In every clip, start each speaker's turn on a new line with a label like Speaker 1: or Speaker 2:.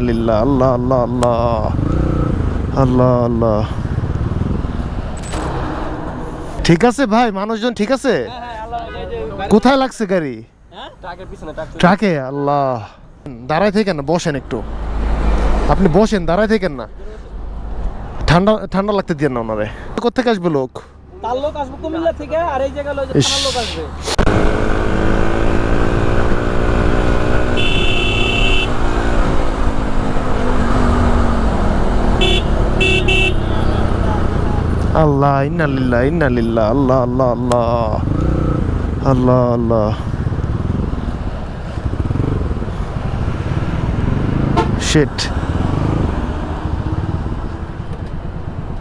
Speaker 1: আল্লাহ আল্লাহ আল্লাহ আল্লাহ আল্লাহ। ঠিক আছে ভাই মানুষজন ঠিক আছে? কোথায় লাগছে গাড়ি?
Speaker 2: পিছনে ট্রাক?
Speaker 1: আল্লাহ। দাঁড়ায় থেকেন না বসেন একটু। আপনি বসেন দাঁড়ায় থেকেন না। ঠান্ডা ঠান্ডা লাগতে দিয়ে না ওনারে। কোথেকে আসবে লোক?
Speaker 2: তার লোক আসবে কুমিল্লা থেকে আর এই জায়গায় লয় যে
Speaker 1: ইস।
Speaker 2: থানার লোক আসবে।
Speaker 1: আল্লাহ, ইন্না লিল্লাহ ইন্না লিল্লাহ, আল্লাহ আল্লাহ আল্লাহ আল্লাহ আল্লাহ। শিট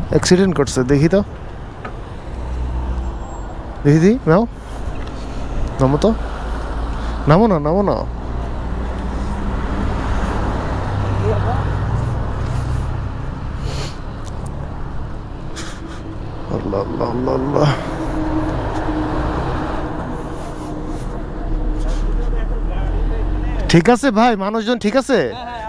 Speaker 1: অ্যাক্সিডেন্ট করছে, দেখি তো। দেখি দি, নাও। নামো তো। নামো না নামো না। আল্লাহ আল্লাহ আল্লাহ আল্লাহ। ঠিক আছে ভাই মানুষজন ঠিক আছে?
Speaker 2: হ্যাঁ হ্যাঁ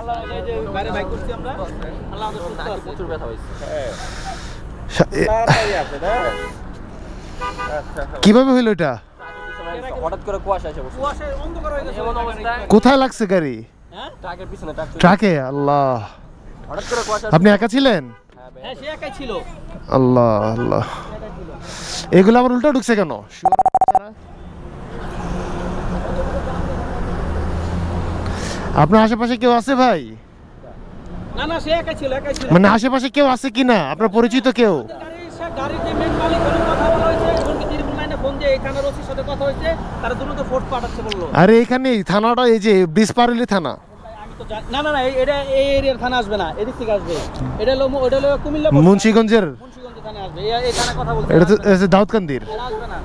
Speaker 1: কীভাবে হইল এটা?
Speaker 2: হঠাৎ করে কুয়াশা এসে বসে কুয়াশায় অন্ধকার গেছে এমন অবস্থায়
Speaker 1: কোথায় লাগছে গাড়ি
Speaker 2: হ্যাঁ ট্রাক
Speaker 1: আল্লাহ।
Speaker 2: হঠাৎ করে কুয়াশা
Speaker 1: আপনি একা ছিলেন?
Speaker 2: হ্যাঁ সে একাই ছিল।
Speaker 1: আল্লাহ আল্লাহ। এগুলো আবার উল্টো ঢুকছে কেন? আপনার আশেপাশে কেউ আছে ভাই?
Speaker 2: না না সে একাই ছিল একাই ছিল।
Speaker 1: মানে আশেপাশে কেউ আছে কিনা? আপনার পরিচিত কেউ?
Speaker 2: গাড়ির যে মেন মালিক ওর কথা বলা হয়েছে এমনকি ত্রিপুল লাইনে ফোন দিয়ে এই থানার সাথে কথা হয়েছে তারা দ্রুত ফোর্স পাঠাচ্ছে বলল।
Speaker 1: আরে এখানে থানাটা এই যে বিসপারলি থানা।
Speaker 2: না না না এটা এই এরিয়ার থানা আসবে না এদিক থেকে আসবে। এটা হলো এটা হলো কুমিল্লা।
Speaker 1: মুন্সিগঞ্জের?
Speaker 2: মুন্সিগঞ্জ থানা আসবে। এই- এই থানা কথা
Speaker 1: এটা তো দাউদকান্দির।
Speaker 2: আসবে না।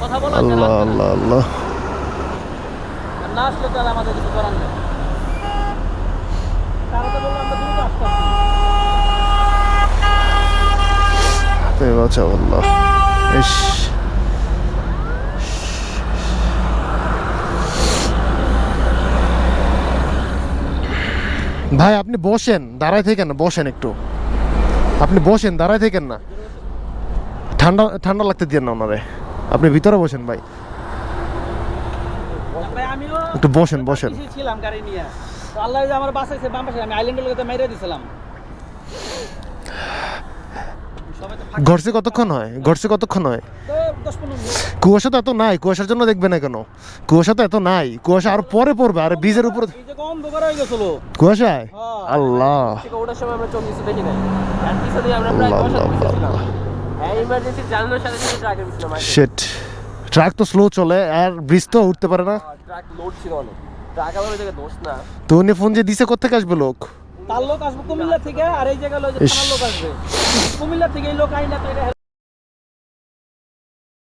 Speaker 2: কথা বলা
Speaker 1: আল্লাহ
Speaker 2: এরা আসবে না।
Speaker 1: আল্লাহ আল্লাহ।
Speaker 2: না আসলে তো আমাদের কিছু করার নেই। তারা তো বলল আমরা দ্রুত আসতে
Speaker 1: তে বাঁচাও আল্লাহ। ইস। ভাই আপনি বসেন দাঁড়ায় থেকেন না বসেন একটু। আপনি বসেন দাঁড়ায় থেকেন না। ঠান্ডা ঠান্ডা লাগতে দিয়ে না ওনারে। আপনি ভিতরে বসেন ভাই। একটু বসেন বসেন।
Speaker 2: ছিলাম গাড়ি নিয়ে। আল্লাহ আমার বাসাইছে বাম পাশে আমি আইল্যান্ডের লোকে মেরে দিছিলাম।
Speaker 1: ঘরছে কতক্ষণ হয়? ঘরছে কতক্ষণ হয়? কুয়াশা তো এত নাই কুয়াশার জন্য দেখবে না কেন? কুয়াশা তো এত নাই কুয়াশা আর পরে পড়বে আর বীজের উপরে
Speaker 2: হয়ে
Speaker 1: কুয়াশায়?
Speaker 2: হ্যাঁ।
Speaker 1: আল্লাহ।
Speaker 3: ছিলাম
Speaker 1: আল্লাহ।
Speaker 3: হ্যাঁ
Speaker 1: ট্রাক তো স্লো চলে আর ব্রিজ তো উঠতে পারে না।
Speaker 3: ট্রাক ট্রাক না।
Speaker 1: তো উনি ফোন যে দিছে কোথেকে আসবে লোক?
Speaker 2: তার লোক আসবে কুমিল্লা থেকে আর এই জায়গায় লোক আসবে। কুমিল্লা থেকে এই লোক আইনা